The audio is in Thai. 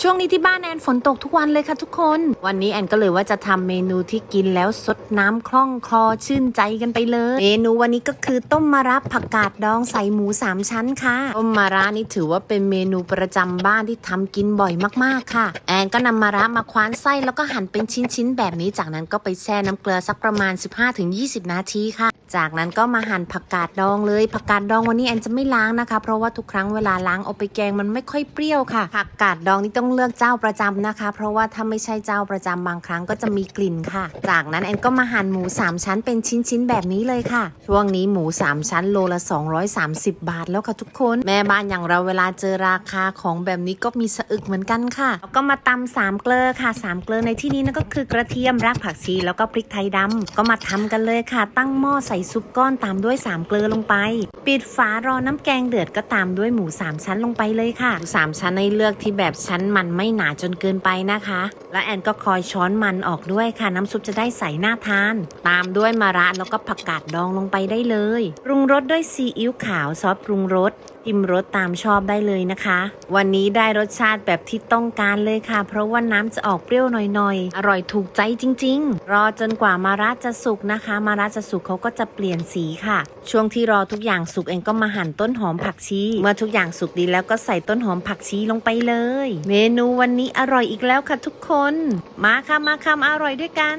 ช่วงนี้ที่บ้านแอนฝนตกทุกวันเลยค่ะทุกคน วันนี้แอนก็เลยว่าจะทำเมนูที่กินแล้วสดน้ำคล่องคลอชื่นใจกันไปเลย เมนูวันนี้ก็คือต้มมะระผักกาดดองใส่หมูสามชั้นค่ะต้มมะระนี่ถือว่าเป็นเมนูประจำบ้านที่ทำกินบ่อยมากๆค่ะ แอนก็นำมะระมาคว้านไส้แล้วก็หั่นเป็นชิ้นๆแบบนี้ จากนั้นก็ไปแช่น้ำเกลือสักประมาณ 15-20 นาทีค่ะ จากนั้นก็มาหั่นผักกาดดองเลยผักกาดดองวันนี้แอนจะไม่ล้างนะคะ เพราะว่าทุกครั้งเวลาล้างเอาไปแกงมันไม่ค่อยเปรี้ยวค่ะผักกาดดองนี่ต้องเลือกเจ้าประจำนะคะ เพราะว่าถ้าไม่ใช่เจ้าประจำบางครั้งก็จะมีกลิ่นค่ะ จากนั้นแอนก็มาหั่นหมู 3 ชั้นเป็นชิ้นๆแบบนี้เลยค่ะ ช่วงนี้หมู 3 ชั้นโลละ 230 บาทแล้วค่ะทุกคน แม่บ้านอย่างเราเวลาเจอราคาของแบบนี้ก็มีสะอึกเหมือนกันค่ะแล้วก็มาตำสามเกลือค่ะสามเกลือในที่นี้นั่นก็คือกระเทียมรากผักชีแล้วก็พริกไทยดำก็มาทำกันเลยค่ะ ตั้งหม้อใส่ซุปก้อนตามด้วยสามเกลือลงไป ปิดฝารอน้ำแกงเดือดก็ตามด้วยหมูสามชั้นลงไปเลยค่ะหมูสามชั้นในเลือกที่แบบชั้นมันไม่หนาจนเกินไปนะคะ และแอนก็คอยช้อนมันออกด้วยค่ะ น้ำซุปจะได้ใสน่าทาน ตามด้วยมะระแล้วก็ผักกาดดองลงไปได้เลย ปรุงรสด้วยซีอิ๊วขาวซอสปรุงรส ชิมรสตามชอบได้เลยนะคะ วันนี้ได้รสชาติแบบที่ต้องการเลยค่ะ เพราะว่าน้ำจะออกเปรี้ยวหน่อยๆ อร่อยถูกใจจริง ๆ รอจนกว่ามาระจะสุกนะคะ มาระจะสุกเขาก็จะเปลี่ยนสีค่ะ ช่วงที่รอทุกอย่างสุกเองก็มาหั่นต้นหอมผักชี เมื่อทุกอย่างสุกดีแล้วก็ใส่ต้นหอมผักชีลงไปเลย เมนูวันนี้อร่อยอีกแล้วค่ะทุกคน มาค่ะมาค่ะอร่อยด้วยกัน